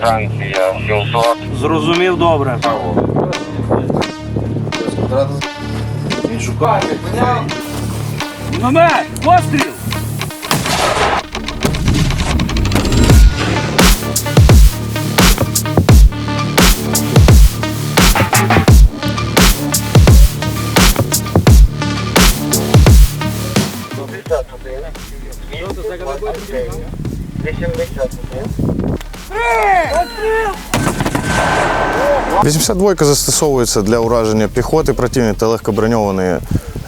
Франція 700. Зрозумів добре. Міномет! Постріл! – 82 застосовується для ураження піхоти противника та легкоброньованої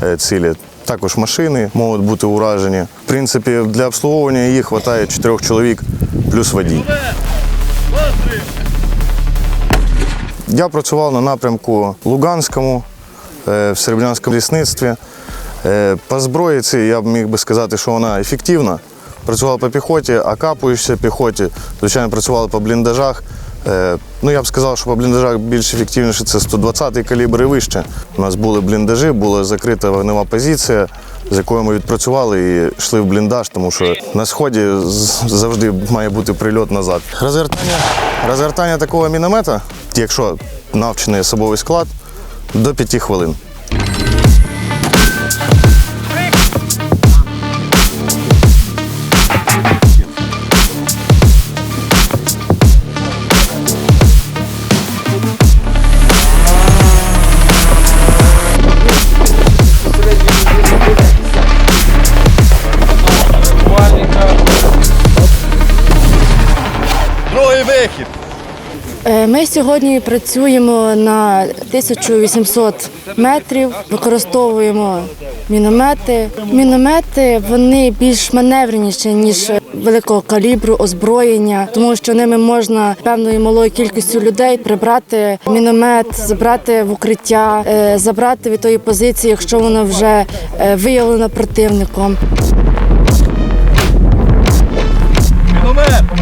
е, цілі. Також машини можуть бути уражені. В принципі, для обслуговування їх вистачає 4 чоловік плюс водій. Я працював на напрямку Луганському, е, в Серебрянському лісництві. Е, По зброї цій я міг би сказати, що вона ефективна. Працювала по піхоті, окапуючися піхоті, звичайно, працювали по бліндажах. Е, Ну, я б сказав, що по бліндажах більш ефективніше це 120-й калібр і вище. У нас були бліндажі, була закрита вогнева позиція, з якою ми відпрацювали і йшли в бліндаж, тому що на сході завжди має бути прильот назад. Розвертання, розвертання такого міномета, якщо навчений особовий склад, до 5 хвилин. Е, Ми сьогодні працюємо на 1800 метрів, використовуємо міномети. Міномети вони більш маневреніші ніж великого калібру озброєння, тому що ними можна певною малою кількістю людей прибрати міномет, забрати в укриття, е, забрати від тої позиції, якщо вона вже е, виявлена противником. Міномет!